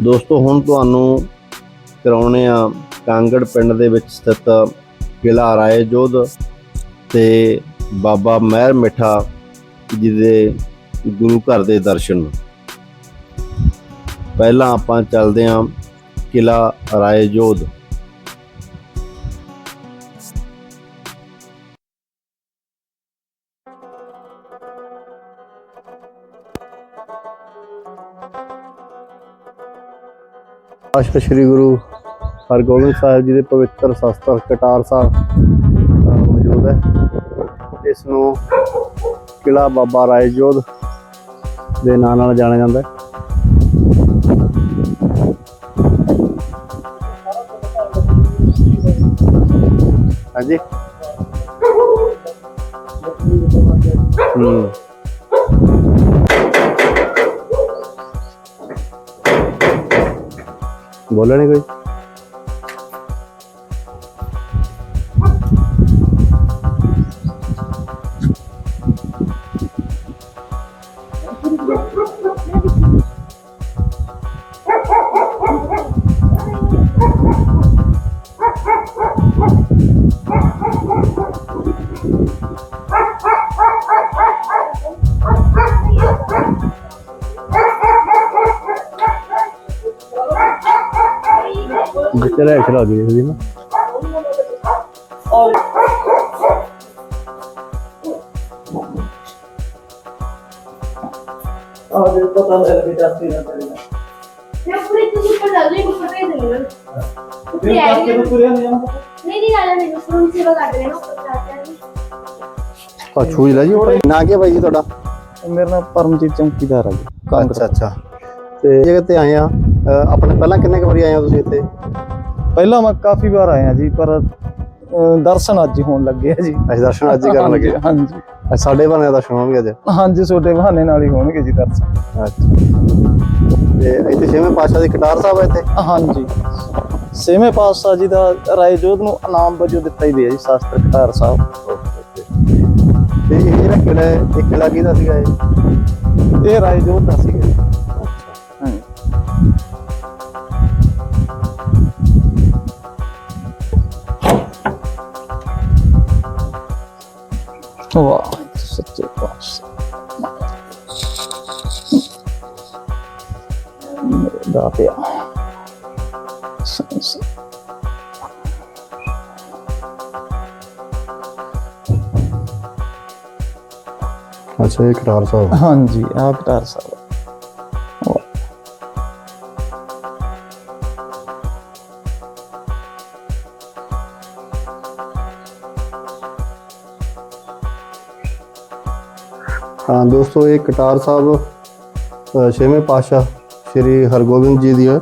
ਦੋਸਤੋ, ਹੁਣ ਤੁਹਾਨੂੰ ਕਰਾਉਣੇ ਆ ਕਾਂਗੜ ਪਿੰਡ ਦੇ ਵਿੱਚ ਸਥਿਤ ਕਿਲਾ ਰਾਏ ਜੋਧ ਤੇ ਬਾਬਾ ਮਹਿਰ ਮਿੱਠਾ ਜੀ ਦੇ ਗੁਰੂ ਘਰ ਦੇ ਦਰਸ਼ਨ। ਪਹਿਲਾਂ ਆਪਾਂ ਚੱਲਦੇ ਹਾਂ ਕਿਲਾ ਰਾਏ ਜੋਧ ਆਸ਼ਕ ਸ੍ਰੀ ਗੁਰੂ ਹਰਗੋਬਿੰਦ ਸਾਹਿਬ ਜੀ ਦੇ ਪਵਿੱਤਰ ਸ਼ਸਤਰ ਕਟਾਰ ਸਾਹਿਬ ਮੌਜੂਦ ਹੈ। ਇਸ ਨੂੰ ਕਿਲਾ ਬਾਬਾ ਰਾਏ ਜੋਧ ਦੇ ਨਾਂ ਨਾਲ ਜਾਣਿਆ ਜਾਂਦਾ ਹੈ। ਹਾਂਜੀ। ਹੂੰ। ਬੋਲਣੇ ਕੋਈ? Teraz jak robię, robimy? O. O, to jest potem rehabilitacyjna terena. ਮੈਂ ਪੂਰੇ ਤੁਸੀਂ ਪੜਾ ਲਈ ਕੋ ਪਤਾ ਹੀ ਨਹੀਂ ਮੈਨੂੰ ਤੇ ਆਈ ਨਹੀਂ ਨਹੀਂ ਨਾਲ ਮੈਨੂੰ ਫੋਨ ਸੇਵਾ ਕਰ ਲੈਣਾ ਪਤਾ ਨਹੀਂ ਆ ਛੂਈ ਲੈ ਜੀ ਨਾ ਕੀ ਭਾਈ ਜੀ ਤੁਹਾਡਾ? ਮੇਰਾ ਨਾਮ ਪਰਮਜੀਤ ਚੌਂਕੀਦਾਰ ਹੈ ਜੀ। ਅੱਛਾ ਅੱਛਾ। ਤੇ ਜਗ੍ਹਾ ਤੇ ਆਏ ਆ ਆਪਣੇ ਪਹਿਲਾਂ ਕਿੰਨੇ ਕੁ ਵਾਰੀ ਆਏ ਆ ਤੁਸੀਂ ਇੱਥੇ? ਪਹਿਲਾਂ ਮੈਂ ਕਾਫੀ ਵਾਰ ਆਇਆ ਜੀ ਪਰ ਅਹ, ਦਰਸ਼ਨ ਅੱਜ ਹੀ ਹੋਣ ਲੱਗੇ ਆ ਜੀ। ਅਸੀਂ ਦਰਸ਼ਨ ਅੱਜ ਹੀ ਕਰਨ ਲੱਗੇ? ਹਾਂਜੀ ਅੱਜ ਸਾਡੇ ਬਣੇ ਦਰਸ਼ਨ ਹੋਣਗੇ ਅੱਜ? ਹਾਂਜੀ ਛੋਟੇ ਬਹਾਨੇ ਨਾਲ ਹੀ ਹੋਣਗੇ ਜੀ ਦਰਸ਼ਨ। ਅੱਛਾ। ਤੇ ਇੱਥੇ ਛੇਵੇਂ ਪਾਤਸ਼ਾਹ ਦੀ ਕਟਾਰ ਸਾਹਿਬ ਹੈ ਇੱਥੇ? ਹਾਂਜੀ। ਛੇਵੇਂ ਪਾਤਸ਼ਾਹ ਜੀ ਦਾ ਰਾਏ ਜੋਧ ਨੂੰ ਇਨਾਮ ਵਜੋਂ ਦਿੱਤਾ ਹੀ ਗਿਆ ਜੀ ਸ਼ਾਸਤਰ ਕਟਾਰ ਸਾਹਿਬ। ਤੇ ਇਹ ਜਿਹੜਾ ਕਿਲਾ ਹੈ ਇਹ ਕਿਲਾ ਕਿਹਦਾ ਸੀਗਾ ਇਹ? ਇਹ ਰਾਏ ਜੋਧ ਦਾ ਸੀਗਾ ਜੀ। ਸੱਚੇ ਪਾਤਸ਼ਾਹ ਮੇਰੇ ਦਾਤਿਆ ਸੰਸ ਅੱਛਾ ਇਹ ਕਟਾਰ ਸਾਹਿਬ ਹਾਂਜੀ ਆਹ ਕਟਾਰ ਸਾਹਿਬ ਹਾਂ ਦੋਸਤੋ ਇਹ ਕਟਾਰ ਸਾਹਿਬ ਛੇਵੇਂ ਪਾਤਸ਼ਾਹ ਸ੍ਰੀ ਹਰਗੋਬਿੰਦ ਜੀ ਦੀ ਹੈ।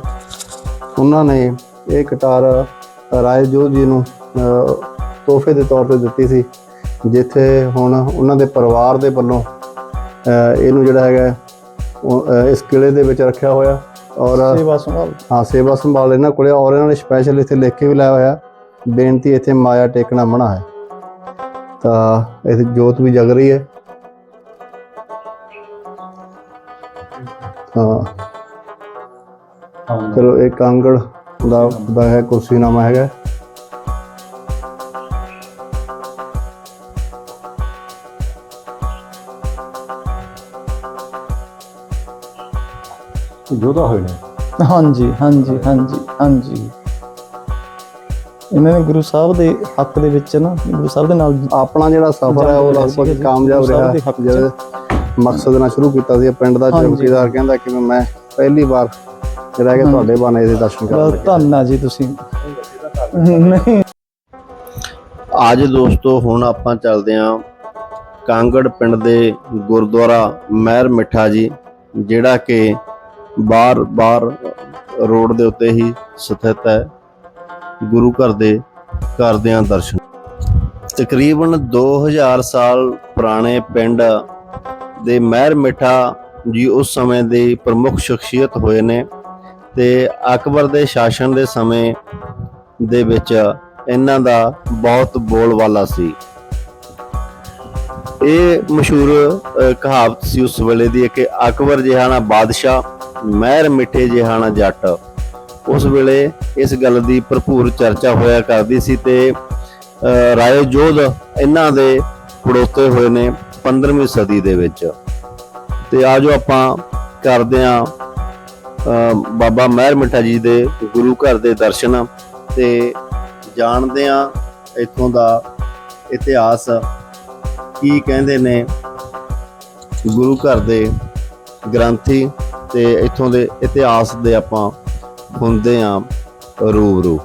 ਉਹਨਾਂ ਨੇ ਇਹ ਕਟਾਰ ਰਾਏ ਜੋਧ ਜੀ ਨੂੰ ਤੋਹਫੇ ਦੇ ਤੌਰ ਤੇ ਦਿੱਤੀ ਸੀ ਜਿੱਥੇ ਹੁਣ ਉਹਨਾਂ ਦੇ ਪਰਿਵਾਰ ਦੇ ਵੱਲੋਂ ਇਹਨੂੰ ਜਿਹੜਾ ਹੈਗਾ ਇਸ ਕਿਲੇ ਦੇ ਵਿੱਚ ਰੱਖਿਆ ਹੋਇਆ ਔਰ ਸੇਵਾ ਸੰਭਾਲ। ਹਾਂ ਸੇਵਾ ਸੰਭਾਲ ਇਹਨਾਂ ਕੋਲੇ ਔਰ ਇਹਨਾਂ ਨੇ ਸਪੈਸ਼ਲ ਇੱਥੇ ਲਿਖ ਕੇ ਵੀ ਲਾਇਆ ਹੋਇਆ। ਬੇਨਤੀ ਇੱਥੇ ਮਾਇਆ ਟੇਕਣਾ ਮਨਾ ਹੈ। ਤਾਂ ਇੱਥੇ ਜੋਤ ਵੀ ਜਗ ਰਹੀ ਹੈ। ਹਾਂ। ਚਲੋ ਇਹ ਕਾਂਗੜ ਦਾ ਦਾ ਹੈ ਕੁਰਸੀਨਾਮਾ ਹੈਗਾ। ਜੋਧਾ ਹੋਏ ਨੇ। ਹਾਂਜੀ ਹਾਂਜੀ ਹਾਂਜੀ ਹਾਂਜੀ। ਇਹਨਾਂ ਨੇ ਗੁਰੂ ਸਾਹਿਬ ਦੇ ਹੱਕ ਦੇ ਵਿੱਚ ਨਾ ਗੁਰੂ ਸਾਹਿਬ ਦੇ ਨਾਲ ਆਪਣਾ ਜਿਹੜਾ ਸਫ਼ਰ ਹੈ ਉਹ ਲਗਭਗ ਕਾਮਯਾਬ ਰਿਹਾ। ਜਿਹੜੇ ਮਕਸਦ ਨਾਲ ਸ਼ੁਰੂ ਕੀਤਾ ਸੀ ਪਿੰਡ ਦਾ। ਚੌਕੀਦਾਰ ਕਹਿੰਦਾ ਕਿ ਮੈਂ ਪਹਿਲੀ ਵਾਰ ਜਿਹੜਾ ਕਿ ਤੁਹਾਡੇ ਬਾਣੇ ਦੇ ਦਰਸ਼ਨ ਕਰਨ ਬਸ ਧੰਨ ਆ ਜੀ ਤੁਸੀਂ। ਨਹੀਂ। ਅੱਜ ਦੋਸਤੋ ਹੁਣ ਆਪਾਂ ਚੱਲਦੇ ਹਾਂ ਕਾਂਗੜ ਪਿੰਡ ਦੇ ਗੁਰਦੁਆਰਾ ਮਹਿਰ ਮਿੱਠਾ ਜੀ ਜਿਹੜਾ ਕਿ ਬਾਰ-ਬਾਰ ਰੋਡ ਦੇ ਉੱਤੇ ਹੀ ਸਥਿਤ ਹੈ। ਗੁਰੂ ਘਰ ਦੇ ਕਰਦੇ ਹਾਂ ਦਰਸ਼ਨ। ਤਕਰੀਬਨ 2000 ਸਾਲ ਪੁਰਾਣੇ ਪਿੰਡ ਦੇ ਮਹਿਰ ਮਿੱਠਾ ਜੀ ਉਸ ਸਮੇਂ ਦੇ ਪ੍ਰਮੁੱਖ ਸ਼ਖਸੀਅਤ ਹੋਏ ਨੇ ਤੇ ਅਕਬਰ ਦੇ ਸ਼ਾਸਨ ਦੇ ਸਮੇਂ ਦੇ ਵਿੱਚ ਇਹਨਾਂ ਦਾ ਬਹੁਤ ਬੋਲਵਾਲਾ ਸੀ। ਇਹ ਮਸ਼ਹੂਰ ਕਹਾਵਤ ਸੀ ਉਸ ਵੇਲੇ ਦੀ ਕਿ ਅਕਬਰ ਜਿਹਾ ਨਾ ਬਾਦਸ਼ਾਹ ਮਹਿਰ ਮਿੱਠੇ ਜਿਹਾ ਨਾ ਜੱਟ। ਉਸ ਵੇਲੇ ਇਸ ਗੱਲ ਦੀ ਭਰਪੂਰ ਚਰਚਾ ਹੋਇਆ ਕਰਦੀ ਸੀ ਤੇ ਅਹ, ਰਾਏ ਜੋਧ ਇਹਨਾਂ ਦੇ ਪੜੋਤੇ ਹੋਏ ਨੇ। 15ਵੀਂ ਸਦੀ ਦੇ ਵਿੱਚ। ਤੇ ਆਜੋ ਆਪਾਂ ਕਰਦੇ ਆਂ ਬਾਬਾ ਮਹਿਰ ਮਿੱਠਾ ਜੀ ਦੇ ਗੁਰੂ ਘਰ ਦੇ ਦਰਸ਼ਨ ਤੇ ਜਾਣਦੇ ਆਂ ਇੱਥੋਂ ਦਾ ਇਤਿਹਾਸ, ਕੀ ਕਹਿੰਦੇ ਨੇ ਗੁਰੂ ਘਰ ਦੇ ਗ੍ਰੰਥੀ ਤੇ ਇੱਥੋਂ ਦੇ ਇਤਿਹਾਸ ਦੇ ਆਪਾਂ ਹੁੰਦੇ ਆਂ ਰੂਬਰੂ।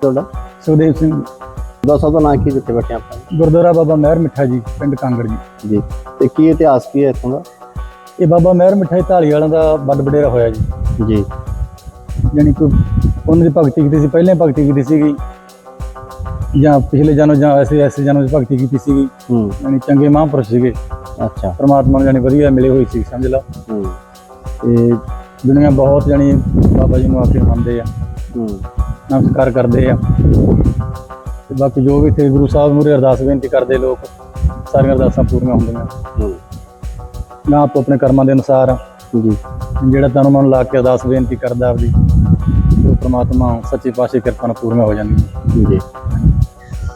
ਤੁਹਾਡਾ ਸੁਖਦੇਵ ਸਿੰਘ ਦਾ ਸਭ ਦਾ ਨਾਂ ਕੀ ਜਿੱਥੇ ਬੈਠੇ ਆਪਾਂ? ਗੁਰਦੁਆਰਾ ਬਾਬਾ ਮਹਿਰ ਮਿੱਠਾ ਜੀ ਪਿੰਡ ਕਾਂਗੜ ਜੀ। ਜੀ। ਤੇ ਕੀ ਇਤਿਹਾਸ ਕੀ ਹੈ ਇੱਥੋਂ ਦਾ? ਇਹ ਬਾਬਾ ਮਹਿਰ ਮਿੱਠਾ ਢਾਲੀ ਵਾਲਿਆਂ ਦਾ ਵੱਡ ਵਡੇਰਾ ਹੋਇਆ ਜੀ। ਜੀ। ਯਾਨੀ ਕਿ ਉਹਨਾਂ ਦੀ ਭਗਤੀ ਕੀਤੀ ਸੀ ਪਹਿਲਾਂ ਭਗਤੀ ਕੀਤੀ ਸੀਗੀ। ਜਾਂ ਪਿਛਲੇ ਜਨਮ ਜਾਂ ਐਸੇ ਐਸੇ ਜਨਮ 'ਚ ਭਗਤੀ ਕੀਤੀ ਸੀਗੀ। ਹੂੰ। ਯਾਨੀ ਚੰਗੇ ਮਹਾਂਪੁਰਸ਼ ਸੀਗੇ। ਅੱਛਾ। ਪ੍ਰਮਾਤਮਾ ਨੂੰ ਜਾਨੀ ਵਧੀਆ ਮਿਲੇ ਹੋਈ ਸੀ ਸਮਝ ਲਓ ਹੂੰ। ਤੇ ਦੁਨੀਆ ਬਹੁਤ ਜਾਨੀ ਬਾਬਾ ਜੀ ਨੂੰ ਆ ਕੇ ਮੰਨਦੇ ਆ। ਹੂੰ। ਨਮਸਕਾਰ ਕਰਦੇ ਆ। ਤੇ ਬਾਕੀ ਜੋ ਵੀ ਇੱਥੇ ਗੁਰੂ ਸਾਹਿਬ ਮੂਹਰੇ ਅਰਦਾਸ ਬੇਨਤੀ ਕਰਦੇ ਲੋਕ ਸਾਰੀਆਂ ਅਰਦਾਸਾਂ ਪੂਰੀਆਂ ਹੁੰਦੀਆਂ। ਨਾ ਆਪੋ ਆਪਣੇ ਕਰਮਾਂ ਦੇ ਅਨੁਸਾਰ ਜੀ। ਜਿਹੜਾ ਤਨ ਮਨ ਲਾ ਕੇ ਅਰਦਾਸ ਬੇਨਤੀ ਕਰਦਾ ਆਪਦੀ ਉਹ ਪ੍ਰਮਾਤਮਾ ਸੱਚੇ ਦੀ ਕਿਰਪਾ ਨਾਲ ਪੂਰੀਆਂ ਹੋ ਜਾਂਦੀਆਂ। ਜੀ।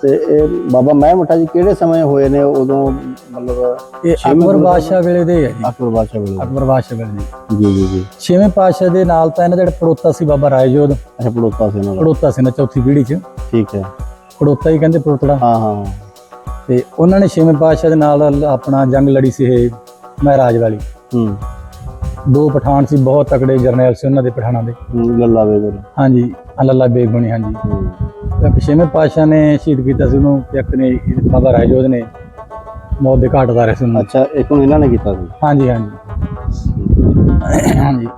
ਤੇ ਇਹ ਬਾਬਾ ਮਹਿਰ ਮਿੱਠਾ ਜੀ ਕਿਹੜੇ ਸਮੇਂ ਹੋਏ ਨੇ? ਉਦੋਂ ਮਤਲਬ ਇਹ ਅਕਬਰ ਬਾਦਸ਼ਾਹ ਵੇਲੇ ਦੇ ਹੈ ਜੀ। ਅਕਬਰ ਬਾਦਸ਼ਾਹ ਵੇਲੇ ਅਕਬਰ ਬਾਦਸ਼ਾਹ ਵੇਲੇ ਜੀ ਜੀ ਜੀ। ਛੇਵੇਂ ਪਾਤਸ਼ਾਹ ਦੇ ਨਾਲ ਤਾਂ ਇਹਨਾਂ ਦਾ ਜਿਹੜਾ ਪੜੋਤਾ ਸੀ ਬਾਬਾ ਰਾਏਜੋਧ ਅੱਛਾ ਪੜੋਤਾ ਸੀ ਉਹਨਾਂ ਦਾ। ਪੜੋਤਾ ਸੀ ਨਾ ਚੌਥੀ ਪੀੜ੍ਹੀ 'ਚ। ਠੀਕ ਹੈ। ਪੜੋਤਾ ਹੀ ਕਹਿੰਦੇ ਪੜੋਤੜਾ ਹਾਂ ਹਾਂ। ਤੇ ਉਹਨਾਂ ਨੇ ਛੇਵੇਂ ਪਾਤਸ਼ਾਹ ਦੇ ਨਾਲ ਆਪਣਾ ਜੰਗ ਲੜੀ ਸੀ ਇਹ ਮਹਾਰਾਜ ਵਾਲੀ। ਹੂੰ। ਦੋ ਪਠਾਨ ਸੀ ਬਹੁਤ ਤਕੜੇ ਜਰਨੈਲ ਸੀ ਉਹਨਾਂ ਦੇ ਪਠਾਨਾਂ ਦੇ। ਲੱਲਾ ਵੇਦਰ ਹਾਂਜੀ ਅੱਲਾਹ ਬੇਗ ਬਣੀ ਹਾਂਜੀ। ਹੂੰ। ਇੱਕ ਛੇਵੇਂ ਪਾਤਸ਼ਾਹ ਨੇ ਸ਼ਹੀਦ ਕੀਤਾ ਸੀ ਉਹਨੂੰ ਤੇ ਇੱਕ ਨੇ ਬਾਬਾ ਰਾਏਜੋਧ ਨੇ ਮੌਤ ਦੇ ਘਾਟ ਉਤਾਰਿਆ ਸੀ ਉਹਨੂੰ। ਅੱਛਾ ਇੱਕ ਨੂੰ ਇਹਨਾਂ ਨੇ ਕੀਤਾ ਸੀ? ਹਾਂਜੀ ਹਾਂਜੀ। ਹਾਂਜੀ।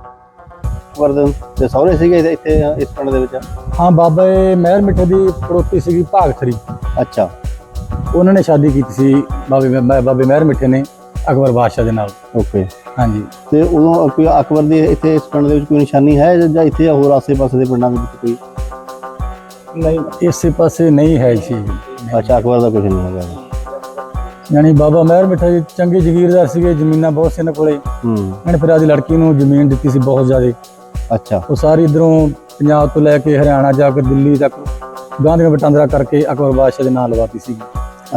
ਵਰਦਨ ਤੇ ਸਹੁਰੇ ਸੀਗੇ ਇੱਥੇ- ਇਸ ਪਿੰਡ ਦੇ ਵਿੱਚ? ਹਾਂ ਬਾਬਾ ਮਹਿਰ ਮਿੱਠੇ ਦੀ ਪੜੋਤੀ ਸੀਗੀ ਭਾਗਥਰੀ। ਅੱਛਾ। ਉਹਨਾਂ ਨੇ ਸ਼ਾਦੀ ਕੀਤੀ ਸੀ ਬਾਬੇ ਬਾਬੇ ਮਹਿਰ ਮਿੱਠੇ ਨੇ। ਅਕਬਰ ਬਾਦਸ਼ਾਹ ਦੇ ਨਾਲ। ਓਕੇ ਹਾਂਜੀ। ਤੇ ਉਦੋਂ ਕੋਈ ਅਕਬਰ ਦੀ ਇੱਥੇ ਇਸ ਪਿੰਡ ਦੇ ਵਿੱਚ ਕੋਈ ਨਿਸ਼ਾਨੀ ਹੈ ਜਾਂ- ਜਾਂ ਇੱਥੇ ਹੋਰ ਆਸੇ-ਪਾਸੇ ਦੇ ਪਿੰਡਾਂ ਦੇ ਵਿੱਚ ਕੋਈ? ਨਹੀਂ ਇਸੇ ਪਾਸੇ ਨਹੀਂ ਹੈ ਸੀ ਅੱਛਾ ਅਕਬਰ ਦਾ ਕੁਝ ਨਹੀਂ ਹੈਗਾ। ਯਾਨੀ ਬਾਬਾ ਮਹਿਰ ਮਿੱਠਾ ਜੀ ਚੰਗੇ ਜ਼ਗੀਰਦਾਰ ਸੀਗੇ ਜ਼ਮੀਨਾਂ ਬਹੁਤ ਸੀ ਇਹਨਾਂ ਕੋਲੇ। ਹੂੰ। ਇਹਨਾਂ ਫਿਰ ਆਦੀ ਲੜਕੀ ਨੂੰ ਜ਼ਮੀਨ ਦਿੱਤੀ ਸੀ ਬਹੁਤ ਜ਼ਿਆਦਾ। ਅੱਛਾ। ਉਹ ਸਾਰੀ ਇਧਰੋਂ ਪੰਜਾਬ ਤੋਂ ਲੈ ਕੇ ਹਰਿਆਣਾ ਜਾ ਕੇ ਦਿੱਲੀ ਤੱਕ ਗਾਂਧੀਆਂ ਵਟਾਂਦਰਾ ਕਰਕੇ ਅਕਬਰ ਬਾਦਸ਼ਾਹ ਦੇ ਨਾਂ ਲਵਾਤੀ ਸੀ।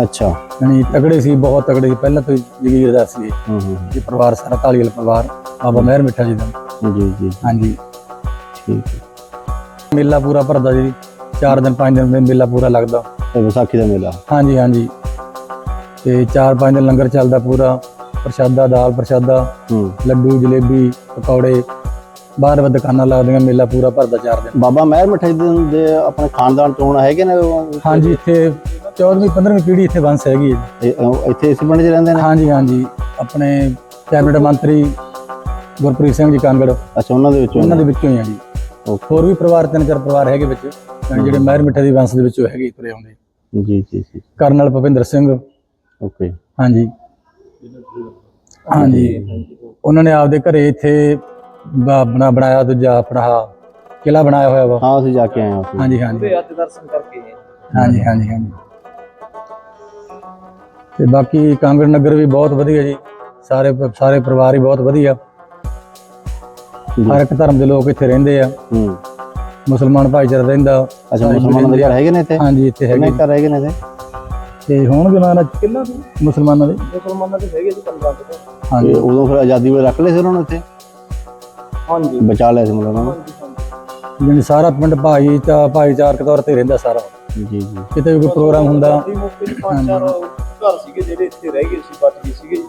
ਅੱਛਾ। ਯਾਨੀ ਤਗੜੇ ਸੀ ਬਹੁਤ ਤਗੜੇ ਸੀ। ਪਹਿਲਾਂ ਤੋਂ ਜ਼ਗੀਰਦਾਰ ਸੀ। ਹੂੰ ਹੂੰ। ਇਹ ਪਰਿਵਾਰ ਸਾਰਾ ਢਾਲੀਵਾਲ ਪਰਿਵਾਰ। ਬਾਬਾ ਮਹਿਰ ਮਿੱਠਾ ਜੀ ਦਾ। ਜੀ ਜੀ। ਹਾਂਜੀ। ਠੀਕ ਹੈ। ਮੇਲਾ ਪੂਰਾ ਭਰਦਾ ਜੀ। 4 ਦਿਨ 5 ਦਿਨ ਮੇਲਾ ਪੂਰਾ ਲੱਗਦਾ। ਤੇ ਵਿਸਾਖੀ ਦਾ ਮੇਲਾ। ਹਾਂਜੀ ਹਾਂਜੀ। ਤੇ 4-5 ਦਿਨ ਲੰਗਰ ਚੱਲਦਾ ਪੂਰਾ। ਪ੍ਰਸ਼ਾਦਾ ਦਾਲ ਪ੍ਰਸ਼ਾਦਾ। ਹੂੰ। ਲੱਡੂ ਜਲੇਬੀ ਪਕੌੜੇ। ਬਾਹਰ ਵੱਧ ਦੁਕਾਨਾਂ ਲੱਗਦੀਆਂ ਮੇਲਾ ਪੂਰਾ ਭਰਦਾ 4 ਦਿਨ। ਬਾਬਾ ਮਹਿਰ ਮਿਠਾਈ ਦੇ ਆਪਣੇ ਖਾਨਦਾਨ ਤੋਂ ਹੁਣ ਹੈਗੇ ਨੇ? ਹਾਂਜੀ ਇੱਥੇ 14ਵੀਂ 15ਵੀਂ ਪੀੜ੍ਹੀ ਇੱਥੇ ਵੰਸ ਹੈਗੀ ਹੈ ਜੀ। ਇਹ- ਉਹ ਇੱਥੇ ਇਸ ਪਿੰਡ 'ਚ ਰਹਿੰਦੇ ਨੇ? ਹਾਂਜੀ ਹਾਂਜੀ। ਆਪਣੇ ਕੈਬਨਿਟ ਮੰਤਰੀ ਗੁਰਪ੍ਰੀਤ ਸਿੰਘ ਜੀ ਕਾਂਗੜ। ਅੱਛਾ ਉਹਨਾਂ ਦੇ ਵਿੱਚੋਂ ਉਹਨਾਂ ਦੇ ਵਿੱਚੋਂ ਹੀ ਆ ਜੀ। ਹੋਰ ਵੀ ਪਰਿਵਾਰ ਤਿੰਨ ਚਾਰ ਪਰਿਵਾਰ ਹੈਗੇ ਵਿੱਚ। ਯਾਨੀ ਜਿਹੜੇ ਮਹਿਰ ਮਿੱਠੇ ਦੀ ਵੰਸ਼ ਦੇ ਵਿੱਚੋਂ ਹੈਗੇ ਤੁਰੇ ਆਉਂਦੇ। ਜੀ ਜੀ ਜੀ। ਕਰਨਲ ਭੁਪਿੰਦਰ ਸਿੰਘ। ਓਕੇ। ਹਾਂਜੀ। ਹਾਂਜੀ। ਉਹਨਾਂ ਨੇ ਆਪਦੇ ਘਰੇ ਇੱਥੇ ਬ- ਬਣਾ ਬਣਾਇਆ ਦੂਜਾ ਆਪਣਾ ਆਹ ਕਿਲਾ ਬਣਾਇਆ ਹੋਇਆ ਵਾ। ਹਾਂ ਅਸੀਂ ਜਾ ਕੇ ਆਏ ਹਾਂ ਉੱਥੇ। ਹਾਂਜੀ ਹਾਂਜੀ। ਅੱਜ ਦਰਸ਼ਨ ਕਰਕੇ ਹਾਂਜੀ ਹਾਂਜੀ ਹਾਂਜੀ। ਤੇ ਬਾਕੀ ਕਾਂਗੜ ਨਗਰ ਵੀ ਬਹੁਤ ਵਧੀਆ ਜੀ। ਸਾਰੇ ਪ- ਸਾਰੇ ਪਰਿਵਾਰ ਹੀ ਬਹੁਤ ਵਧੀਆ। ਹਰ ਇੱਕ ਧਰਮ ਦੇ ਲੋਕ ਇੱਥੇ ਰਹਿੰਦੇ ਆ। ਹੂੰ। ਮੁਸਲਮਾਨ ਭਾਈਚਾਰਾ ਰਹਿੰਦਾ। ਅੱਛਾ ਸਾਰੇ ਮੁਸਲਮਾਨਾਂ ਘਰ ਹੈਗੇ ਨੇ ਇੱਥੇ? ਹਾਂਜੀ ਇੱਥੇ ਕਿੰਨੇ ਹੈਗੇ ਘਰ ਹੈਗੇ ਨੇ ਇੱਥੇ? ਤੇ ਹੋਣਗੇ ਨਾ ਕਿੰਨਾ ਮੁਸਲਮਾਨਾਂ ਦੇ। ਮੁਸਲਮਾਨਾਂ ਦੇ ਹੈਗੇ ਜੀ 15 ਤੋਂ ਤੇ ਹਾਂਜੀ। ਉਦੋਂ ਫਿਰ ਆਜ਼ਾਦੀ ਵੇਲੇ ਰੱਖ ਲਏ ਸੀ ਉਹਨਾਂ ਨੂੰ ਇੱਥੇ? ਹਾਂਜੀ। ਬਚਾ ਲਿਆ ਸੀ ਮਤਲਬ ਉਹਨਾਂ ਜਾਣੀ ਸਾਰਾ ਪਿੰਡ ਭਾਈ ਚਾ ਭਾਈਚਾਰਕ ਤੌਰ ਤੇ ਰਹਿੰਦਾ ਸਾਰਾ। ਜੀ ਜੀ। ਕਿਤੇ ਵੀ ਕੋਈ ਪ੍ਰੋਗਰਾਮ ਹੁੰਦਾ। ਮੌਕੇ ਤੇ ਪੰਜ ਚਾਰ ਘਰ ਸੀਗੇ ਜਿਹੜੇ ਇੱਥੇ ਰਹਿ ਗਏ ਸੀ ਬਚ ਗਏ ਸੀਗੇ।